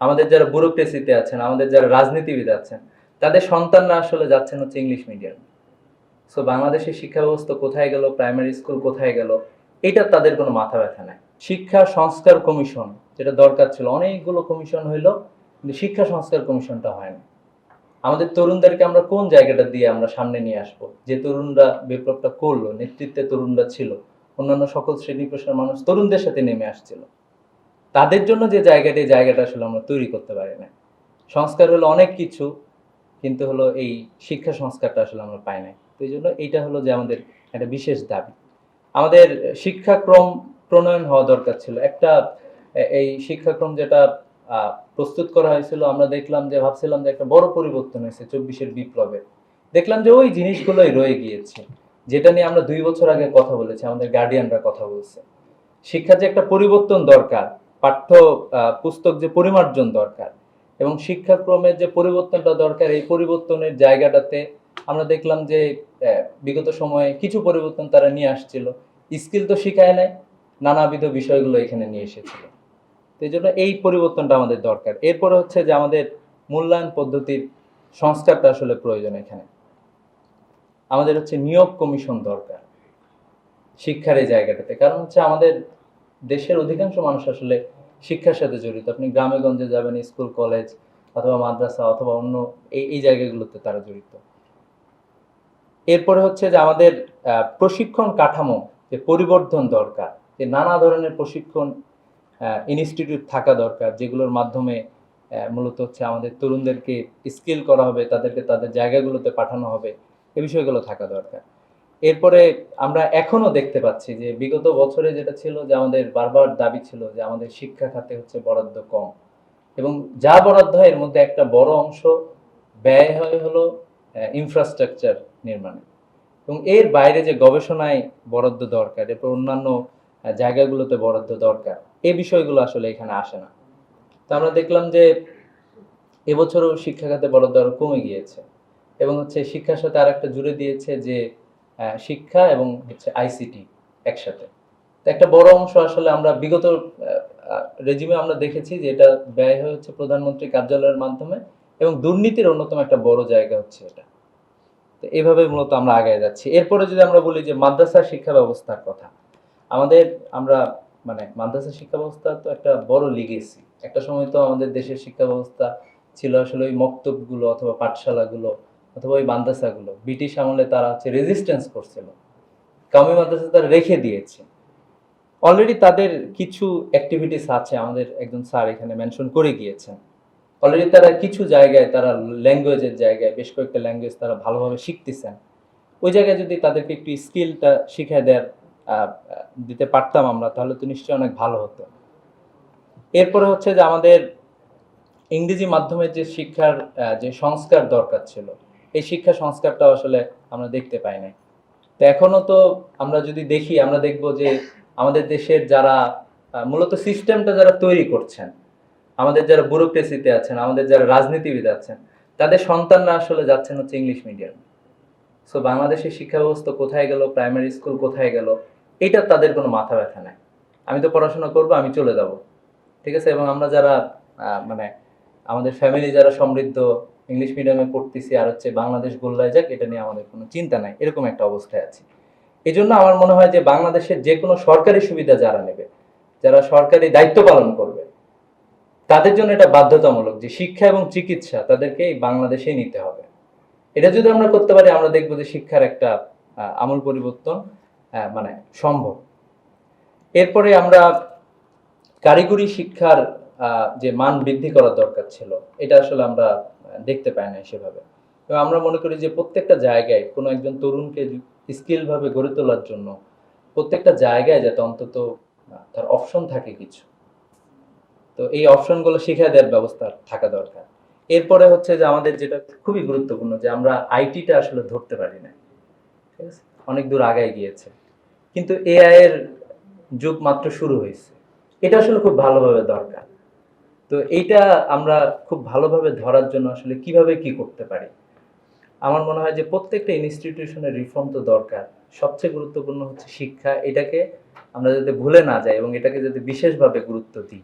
আমাদের যারা ব্যুরোক্রেসিতে আছেন, আমাদের যারা রাজনীতিবিদ আছেন, তাদের সন্তানরা আসলে যাচ্ছেন হচ্ছে ইংলিশ মিডিয়াম। সো বাংলাদেশের শিক্ষা ব্যবস্থা কোথায় গেল, প্রাইমারি স্কুল কোথায় গেল, এটা তাদের কোনো মাথা ব্যথা নাই। শিক্ষা সংস্কার কমিশন যেটা দরকার ছিল, অনেকগুলো কমিশন হইল, কিন্তু শিক্ষা সংস্কার কমিশনটা হয়নি আমাদের তরুণদেরকে আমরা কোন জায়গাটা দিয়ে আমরা সামনে নিয়ে আসব? যে তরুণরা বিপ্লবটা করল, নেতৃত্বে তরুণরা ছিল, অন্যান্য সকল শ্রেণি পেশার মানুষ তরুণদের সাথে নেমে আসছিল। তাদের জন্য যে জায়গাটা জায়গাটা আসলে আমরা তৈরি করতে পারি না। সংস্কার হলো অনেক কিছু, কিন্তু হলো এই শিক্ষা সংস্কারটা আসলে আমরা পাই নাই। তো এই জন্য এইটা হলো যে আমাদের একটা বিশেষ দাবি। আমাদের শিক্ষাক্রম প্রণয়ন হওয়া দরকার ছিল। একটা এই শিক্ষাক্রম যেটা প্রস্তুত করা হয়েছিল, আমরা দেখলাম যে, ভাবছিলাম যে একটা বড় পরিবর্তন হয়েছে চব্বিশের বিপ্লবে। দেখলাম যে ওই জিনিসগুলোই রয়ে গিয়েছে, যেটা নিয়ে আমরা দুই বছর আগে কথা বলেছি, আমাদের গার্ডিয়ানরা কথা বলছে। শিক্ষার যে একটা পরিবর্তন দরকার পাঠ্য পুস্তক যে পরিমার্জন দরকার এবং শিক্ষাক্রমের যে পরিবর্তনটা দরকার, এই পরিবর্তনের জায়গাটাতে আমরা দেখলাম যে বিগত সময়ে কিছু পরিবর্তন তারা নিয়ে আসছিল। স্কিল তো শিখায় নাই, নানাবিধ বিষয়গুলো এখানে নিয়ে এসেছিল। তো এই জন্য এই পরিবর্তনটা আমাদের দরকার। এরপরে হচ্ছে যে আমাদের মূল্যায়ন পদ্ধতির সংস্কারটা আসলে প্রয়োজন এখানে। আমাদের হচ্ছে নিয়োগ কমিশন দরকার শিক্ষার এই জায়গাটাতে। কারণ হচ্ছে আমাদের দেশের অধিকাংশ মানুষ আসলে শিক্ষার সাথে জড়িত। আপনি গ্রামে গঞ্জে যাবেন, স্কুল, কলেজ অথবা মাদ্রাসা অথবা অন্য এই এই জায়গাগুলোতে তারা জড়িত। এরপরে হচ্ছে যে আমাদের প্রশিক্ষণ কাঠামো যে পরিবর্তন দরকার, যে নানা ধরনের প্রশিক্ষণ ইনস্টিটিউট থাকা দরকার, যেগুলোর মাধ্যমে মূলত হচ্ছে আমাদের তরুণদেরকে স্কিল করা হবে, তাদেরকে তাদের জায়গাগুলোতে পাঠানো হবে, এ বিষয়গুলো থাকা দরকার। এরপরে আমরা এখনও দেখতে পাচ্ছি যে বিগত বছরে যেটা ছিল যে আমাদের বারবার দাবি ছিল যে আমাদের শিক্ষা খাতে হচ্ছে বরাদ্দ কম। এবং যা বরাদ্দ হয় এর মধ্যে একটা বড় অংশ ব্যয় হয় হলো ইনফ্রাস্ট্রাকচার নির্মাণে। এবং এর বাইরে যে গবেষণায় বরাদ্দ দরকার, এরপর অন্যান্য জায়গাগুলোতে বরাদ্দ দরকার এই বিষয়গুলো আসলে এখানে আসে না। তো আমরা দেখলাম যে এবছরও শিক্ষা খাতে বরাদ্দ আরও কমে গিয়েছে। এবং হচ্ছে শিক্ষার সাথে আর একটা জুড়ে দিয়েছে যে শিক্ষা এবং হচ্ছে আইসিটি একসাথে। তো একটা বড় অংশ আসলে আমরা বিগত রেজিমে আমরা দেখেছি যে এটা ব্যয় হচ্ছে প্রধানমন্ত্রী কার্যালয়ের মাধ্যমে এবং দুর্নীতির অন্যতম একটা বড় জায়গা হচ্ছে এটা। তো এইভাবে মূলত আমরা আগায় যাচ্ছি। এরপরে যদি আমরা বলি যে মাদ্রাসা শিক্ষা ব্যবস্থার কথা, আমাদের, আমরা মানে মাদ্রাসা শিক্ষা ব্যবস্থা তো একটা বড় লিগেসি একটা সময় তো আমাদের দেশের শিক্ষা ব্যবস্থা ছিল আসলে ওই মক্তবগুলো অথবা পাঠশালাগুলো অথবা ওই মাদ্রাসাগুলো, ব্রিটিশ আমলে তারা হচ্ছে রেজিস্ট্যান্স করছিল। কামি মাদ্রাসা তারা রেখে দিয়েছে। অলরেডি তাদের কিছু অ্যাক্টিভিটিস আছে, আমাদের একজন স্যার এখানে মেনশন করে গিয়েছেন। অলরেডি তারা কিছু জায়গায়, তারা ল্যাঙ্গুয়েজের জায়গায়, বেশ কয়েকটা ল্যাঙ্গুয়েজ তারা ভালোভাবে শিখতেছেন। ওই জায়গায় যদি তাদেরকে একটু স্কিলটা শিখিয়ে দেওয়ার দিতে পারতাম আমরা, তাহলে তো নিশ্চয়ই অনেক ভালো হতো। এরপরে হচ্ছে যে আমাদের ইংরেজি মাধ্যমের যে শিক্ষার যে সংস্কার দরকার ছিল এই শিক্ষা সংস্কারটা আসলে আমরা দেখতে পাই নাই। তো এখনও তো আমরা যদি দেখি, আমরা দেখব যে আমাদের দেশের যারা মূলত সিস্টেমটা যারা তৈরি করছেন, আমাদের যারা ব্যুরোক্রেসিতে আছেন, আমাদের যারা রাজনীতিবিদ আছেন, তাদের সন্তানরা আসলে যাচ্ছেন হচ্ছে ইংলিশ মিডিয়াম সো বাংলাদেশের শিক্ষা ব্যবস্থা কোথায় গেল প্রাইমারি স্কুল কোথায় গেল, এটা তাদের কোনো মাথা ব্যথা নাই। আমি তো পড়াশোনা করব, আমি চলে যাব। ঠিক আছে? এবং আমরা যারা মানে আমাদের ফ্যামিলি যারা সমৃদ্ধ ইংলিশ মিডিয়ামে পড়তেছি আর হচ্ছে বাংলাদেশ গোল্লায় যাক, এটা নিয়ে আমাদের কোনো চিন্তা নাই। এরকম একটা অবস্থায় আছি। এই জন্য আমার মনে হয় যে বাংলাদেশের যে কোনো সরকারি সুবিধা যারা নেবে, যারা সরকারি দায়িত্ব পালন করবে, তাদের জন্য এটা বাধ্যতামূলক যে শিক্ষা এবং চিকিৎসা তাদেরকে এই বাংলাদেশেই নিতে হবে। এটা যদি আমরা করতে পারি, আমরা দেখব যে শিক্ষার একটা আমূল পরিবর্তন মানে সম্ভব। এরপরে আমরা কারিগরি শিক্ষার যে মান বৃদ্ধি করার দরকার ছিল, এটা আসলে আমরা দেখতে পাই না সেভাবে। এবং আমরা মনে করি যে প্রত্যেকটা জায়গায় কোনো একজন তরুণকে স্কিল ভাবে গড়ে তোলার জন্য প্রত্যেকটা জায়গায় যাতে অন্তত তার অপশন থাকে কিছু। তো এই অপশনগুলো শিখিয়ে দেওয়ার ব্যবস্থা থাকা দরকার। এরপরে হচ্ছে যে আমাদের যেটা খুবই গুরুত্বপূর্ণ যে আমরা আইটিটা আসলে ধরতে পারি না। ঠিক আছে? অনেক দূর আগায় গিয়েছে। কিন্তু এআই এর যুগ মাত্র শুরু হয়েছে। এটা আসলে খুব ভালোভাবে দরকার। তো এইটা আমরা খুব ভালোভাবে ধরার জন্য আসলে কীভাবে কি করতে পারি? আমার মনে হয় যে প্রত্যেকটা ইনস্টিটিউশনের রিফর্ম তো দরকার। সবচেয়ে গুরুত্বপূর্ণ হচ্ছে শিক্ষা। এটাকে আমরা যাতে ভুলে না যাই এবং এটাকে যাতে বিশেষভাবে গুরুত্ব দিই।